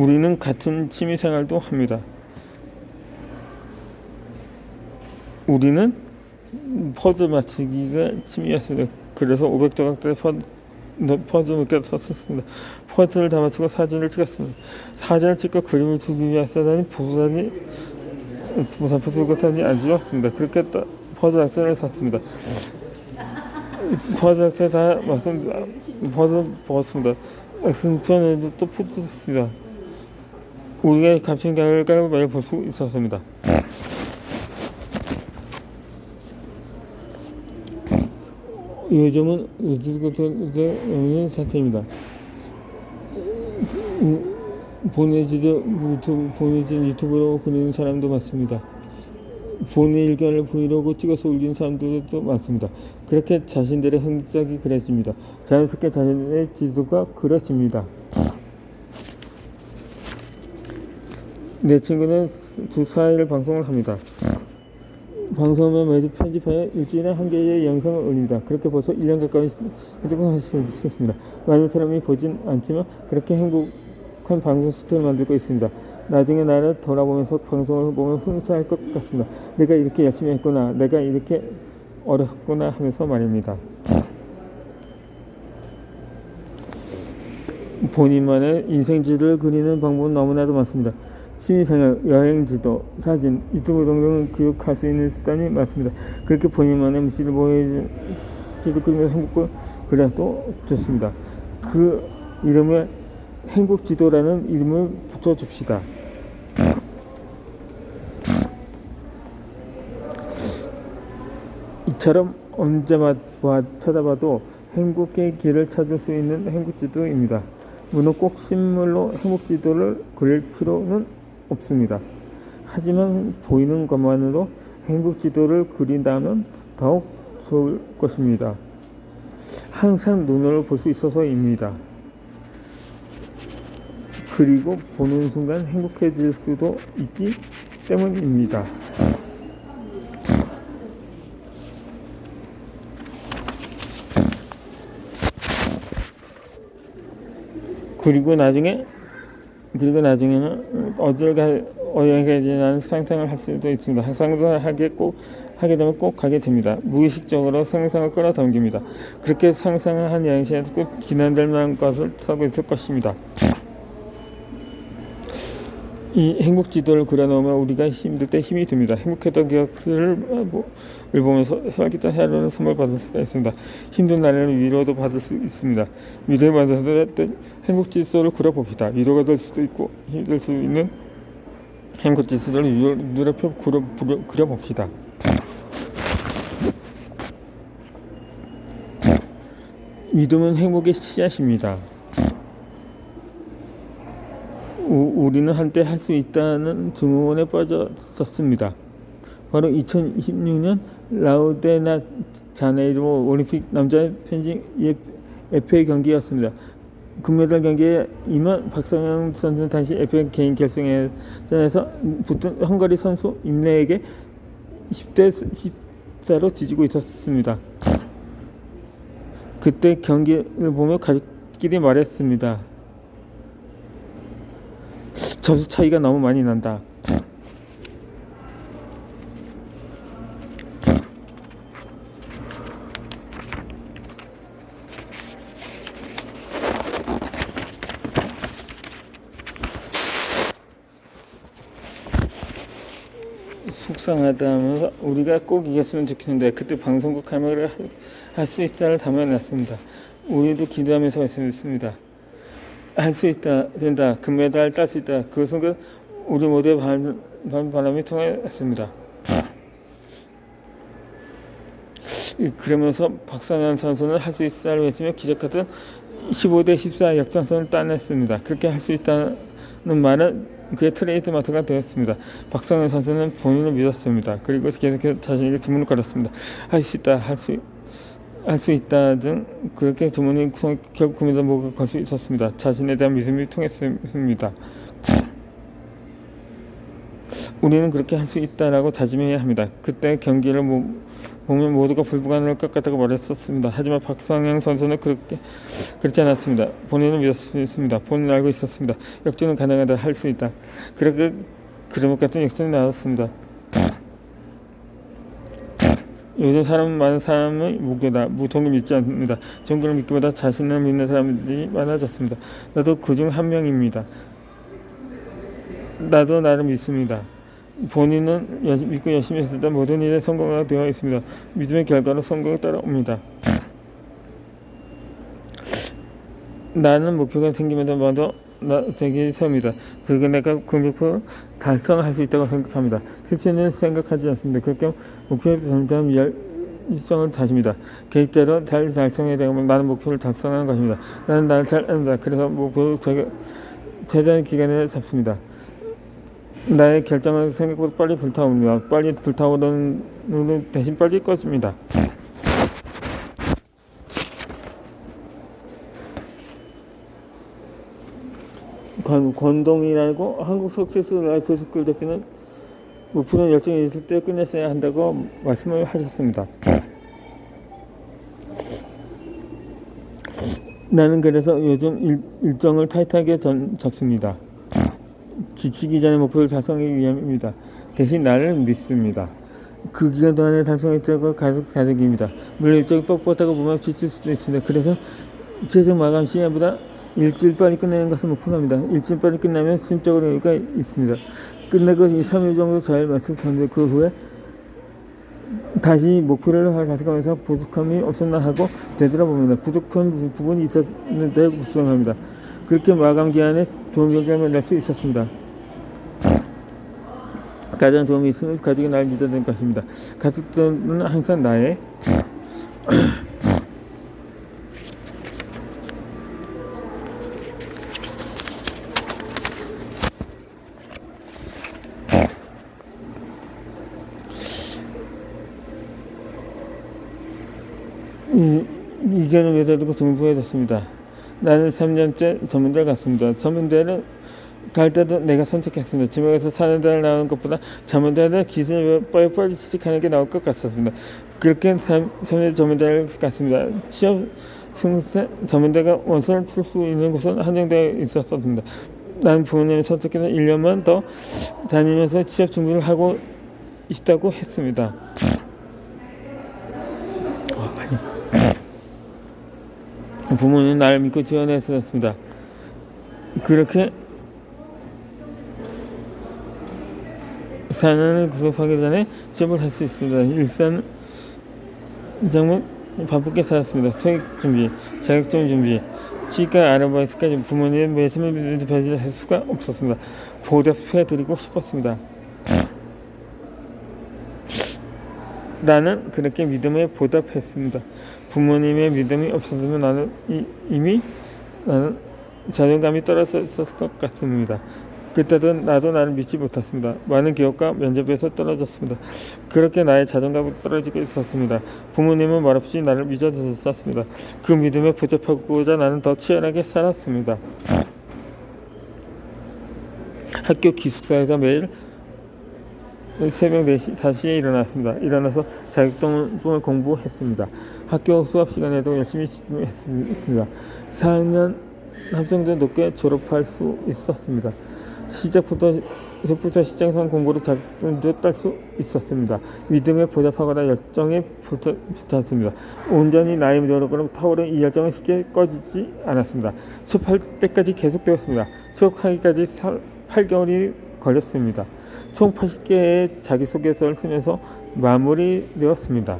우리는 같은 취미 생활도 합니다. 우리는 퍼즐 맞추기가 취미였습니다. 그래서 500조각짜리 퍼- 퍼즐 몇개 썼습니다. 퍼즐을 다 맞추고 사진을 찍었습니다. 사진을 찍고 그림을 두기 위해서다니 보상이 보상표 들고 다니 안 좋았습니다. 그렇게 또 퍼즐 학생을 샀습니다. 퍼즐 학생 다 맞습니다. 퍼즐 먹었습니다. 승천에도 또 푸드했습니다. 우리가 값진 결과를 많이 볼수 있었습니다. 요즘은 우주교통의 사태입니다. 음, 보내지도 유튜브, 보내진 유튜브로 그리는 사람도 많습니다. 본인 일견을 브이로그 찍어서 올리는 사람들도 많습니다. 그렇게 자신들의 흔적이 그려집니다. 자연스럽게 자신의 지도가 그려집니다. 내 친구는 주 4일 방송을 합니다. 방송을 매주 편집하여 일주일에 한 개의 영상을 올립니다. 그렇게 벌써 1년 가까이 행복할 수 있습니다. 많은 사람이 보진 않지만 그렇게 행복한 방송 스토리를 만들고 있습니다. 나중에 나를 돌아보면서 방송을 보면 훈수할 것 같습니다. 내가 이렇게 열심히 했구나. 내가 이렇게 어렸구나 하면서 말입니다. 본인만의 인생지를 그리는 방법은 너무나도 많습니다. 취미생활, 여행지도, 사진, 유튜브 등등을 교육할 수 있는 수단이 많습니다. 그렇게 본인만의 미시를 보여주도 그리면서 행복을 그려도 좋습니다. 그 이름에 행복지도라는 이름을 붙여줍시다. 이처럼 언제 봐 쳐다봐도 행복의 길을 찾을 수 있는 행복지도입니다. 물론 꼭 식물로 행복지도를 그릴 필요는 없습니다. 하지만 보이는 것만으로 행복 지도를 그린다면 더욱 좋을 것입니다. 항상 눈으로 볼 수 있어서입니다. 그리고 보는 순간 행복해질 수도 있기 때문입니다. 그리고 나중에 그리고 나중에는 어딜 가 어디에 가지는 상상을 할 수도 있습니다. 상상을 하게 꼭 하게 되면 꼭 가게 됩니다. 무의식적으로 상상을 끌어당깁니다. 그렇게 상상을 한 여행 시간에 꼭 만한 것을 찾고 있을 것입니다. 이 행복 지도를 그려놓으면 우리가 힘들 때 힘이 듭니다. 행복했던 기억들을 보면서 활기찬 하루를 선물 받을 수가 있습니다. 힘든 날에는 위로도 받을 수 있습니다. 받을 때 행복 지도를 그려봅시다. 위로가 될 수도 있고 힘들 수 있는 행복 지도를 눈앞에 그려, 그려, 그려봅시다. 믿음은 행복의 씨앗입니다. 우, 우리는 한때 할 수 있다는 증오에 빠졌었습니다. 바로 2026년 라우데나 자네이로 올림픽 남자 펜싱 FA 경기였습니다. 금메달 경기에 임한 박성영 선수는 당시 FA 개인 결승전에서 붙은 헝가리 선수 임내에게 10대 14로 뒤지고 있었습니다. 그때 경기를 보며 가족끼리 말했습니다. 점수 차이가 너무 많이 난다. 속상하다 하면서 우리가 꼭 이겼으면 좋겠는데 그때 방송국 카메라를 할수 있다를 담아놨습니다. 우리도 기도하면서 말씀했습니다. 할 수 있다, 된다, 금메달 딸 수 있다. 그 순간 우리 모두의 반, 반 바람이 통했습니다. 그러면서 박상현 선수는 할 수 있다를 외치며 기적 같은 15대 14 역전선을 따냈습니다. 그렇게 할 수 있다는 말은 그의 트레이드 마크가 되었습니다. 박상현 선수는 본인을 믿었습니다. 그리고 계속해서 자신에게 주문을 걸었습니다. 할 수 있다, 할 수, 할 수 있다 등 그렇게 주문이 결국 금메달 목을 걸 수 있었습니다. 자신에 대한 믿음이 통했습니다. 우리는 그렇게 할 수 있다라고 다짐해야 합니다. 그때 경기를 모- 보면 모두가 불가능할 것 같다고 말했었습니다. 하지만 박상영 선수는 그렇게 그렇지 않았습니다. 본인은 믿었습니다. 본인은 알고 있었습니다. 역전은 가능하다 할 수 있다. 그렇게 그러목 같은 역전이 나왔습니다. 요즘 사람 많은 사람은 무교다, 무통을 믿지 않습니다. 종교를 믿기보다 자신을 믿는 사람들이 많아졌습니다. 나도 그중 한 명입니다. 나도 나를 믿습니다. 본인은 여- 믿고 열심히 했을 때 모든 일에 성공하게 되어 있습니다. 믿음의 결과로 성공이 따라옵니다. 나는 목표가 생기면 먼저 나 되기 세웁니다. 그리고 내가 그 목표 달성할 수 있다고 생각합니다. 실체는 생각하지 않습니다. 그렇게 목표에 점점 열 일정을 다집니다. 계획대로 잘 달성해야 되면 나는 목표를 달성하는 것입니다. 나는 나를 잘 안다. 그래서 목표를 최대한 기간을 잡습니다. 나의 결정은 생각보다 빨리 불타오릅니다. 빨리 불타오르는 대신 빨리 꺼집니다. 권, 권동이라고 한국 석세스 라이프 스쿨 대표는 목표는 열정이 있을 때 끝냈어야 한다고 말씀을 하셨습니다. 나는 그래서 요즘 일, 일정을 타이트하게 전, 잡습니다. 지치기 전에 목표를 달성하기 위함입니다. 대신 나를 믿습니다. 그 기간 동안에 달성했다고 가족 가족입니다. 물론 일정이 뻣뻣하고 보면 지칠 수도 있습니다. 그래서 최종 마감 시간보다 일주일 빨리 끝내는 것을 목표로 합니다. 일주일 빨리 끝나면 심적으로 여유가 있습니다. 끝내고 2, 3일 정도 잘 말씀드렸는데 그 후에 다시 목표를 달성하면서 부족함이 없었나 하고 되돌아봅니다. 부족한 부- 부분이 있었는데 구성합니다. 그렇게 마감 기한에 좋은 결과를 낼 수 있었습니다. 가장 도움이 있으면 가족이 날 믿어야 될 것입니다. 가족들은 항상 나의 이, 외다두고 정부해졌습니다. 나는 3년째 전문대를 갔습니다. 전문대를 갈 때도 내가 선택했습니다. 지방에서 사는 데를 나오는 것보다 전문대를 기술을 빨리 빨리 취직하는 게 나을 것 같았습니다. 그렇게 3, 3년 전문대를 갔습니다. 시험 승세 전문대가 원서를 풀 수 있는 곳은 한정되어 있었습니다. 나는 부모님의 선택해서 1년만 더 다니면서 취업 준비를 하고 있다고 했습니다. 부모는 나를 믿고 지원했었습니다. 그렇게 사년을 구속하기 전에 취업을 할 수 있습니다. 일산 정말 바쁘게 살았습니다. 토익 준비, 자격증 준비, 치과 아르바이트까지 부모님의 말씀을 배제할 수가 없었습니다. 보답해드리고 싶었습니다. 나는 그렇게 믿음에 보답했습니다. 부모님의 믿음이 없었으면 나는 이, 이미 나는 자존감이 떨어져 있었을 것 같습니다. 그때도 나도 나를 믿지 못했습니다. 많은 기업과 면접에서 떨어졌습니다. 그렇게 나의 자존감이 떨어지고 있었습니다. 부모님은 말없이 나를 믿어줬었습니다. 그 믿음에 보답하고자 나는 더 치열하게 살았습니다. 학교 기숙사에서 매일 새벽 4시, 5시에 일어났습니다. 일어나서 자격증을 공부했습니다. 학교 수업 시간에도 열심히 집중했습니다. 4학년 합성도 높게 졸업할 수 있었습니다. 시작부터 시작부터 시작한 공부로 자격증도 딸 수 있었습니다. 믿음에 보답하거나 열정에 붙었습니다. 온전히 나의 노력으로 타오른 이 열정은 쉽게 꺼지지 않았습니다. 수업할 때까지 계속되었습니다. 수업하기까지 8개월이 걸렸습니다. 총 80개의 자기소개서를 쓰면서 마무리되었습니다.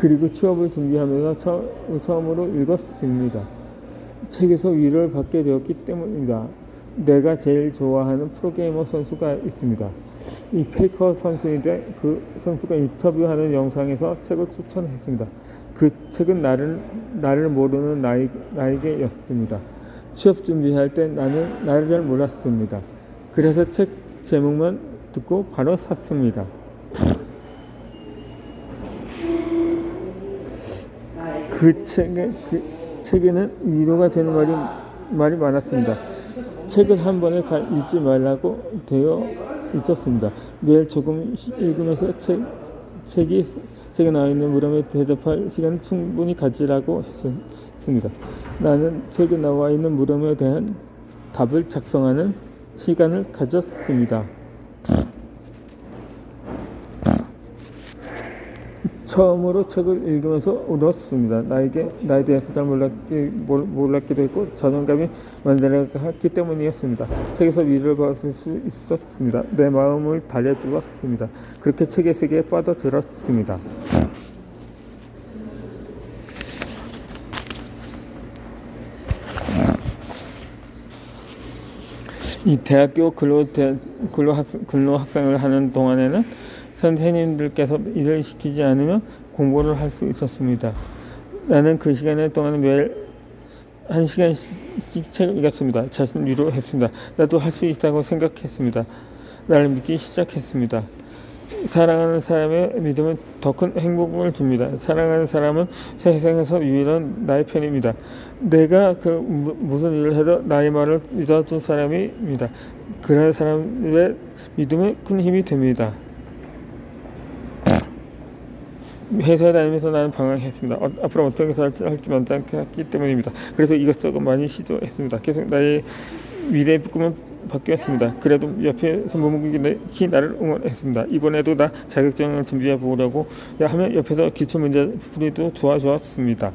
그리고 취업을 준비하면서 처, 처음으로 읽었습니다. 책에서 위로를 받게 되었기 때문입니다. 내가 제일 좋아하는 프로게이머 선수가 있습니다. 이 페이커 선수인데 그 선수가 인터뷰하는 영상에서 책을 추천했습니다. 그 책은 나를 나를 모르는 나에게였습니다. 취업 준비할 때 나는 나를 잘 몰랐습니다. 그래서 책 제목만 듣고 바로 샀습니다. 그 책에 그 책에는 위로가 되는 말이 말이 많았습니다. 책을 한 번에 다 읽지 말라고 되어 있었습니다. 매일 조금씩 읽으면서 책, 책이, 책에 나와 있는 물음에 대답할 시간을 충분히 가지라고 했습니다. 나는 책에 나와 있는 물음에 대한 답을 작성하는 시간을 가졌습니다. 처음으로 책을 읽으면서 울었습니다. 나에게 나에 대해서 잘 몰랐기, 몰, 몰랐기도 했고 자존감이 만들어갔기 때문이었습니다. 책에서 위로를 받을 수 있었습니다. 내 마음을 달래주었습니다. 그렇게 책의 세계에 빠져들었습니다. 이 대학교 근로 대, 근로 학 근로 학생을 하는 동안에는 선생님들께서 일을 시키지 않으면 공부를 할 수 있었습니다. 나는 그 시간에 동안 매일 한 시간씩 책을 읽었습니다. 자신 위로했습니다. 나도 할 수 있다고 생각했습니다. 나를 믿기 시작했습니다. 사랑하는 사람의 믿음은 더 큰 행복을 줍니다. 사랑하는 사람은 세상에서 유일한 나의 편입니다. 내가 그 무- 무슨 일을 해도 나의 말을 믿어준 사람입니다. 그런 사람의 믿음은 큰 힘이 됩니다. 회사에 다니면서 나는 방황했습니다. 어, 앞으로 어떻게 살지 할지 만장했기 때문입니다. 그래서 이것저것 많이 시도했습니다. 계속 나의 미래의 꿈은 바뀌었습니다. 그래도 옆에 선무국이 나를 응원했습니다. 이번에도 나 자격증을 준비해 보려고 하면 옆에서 기출 문제 풀이도 도와주었습니다.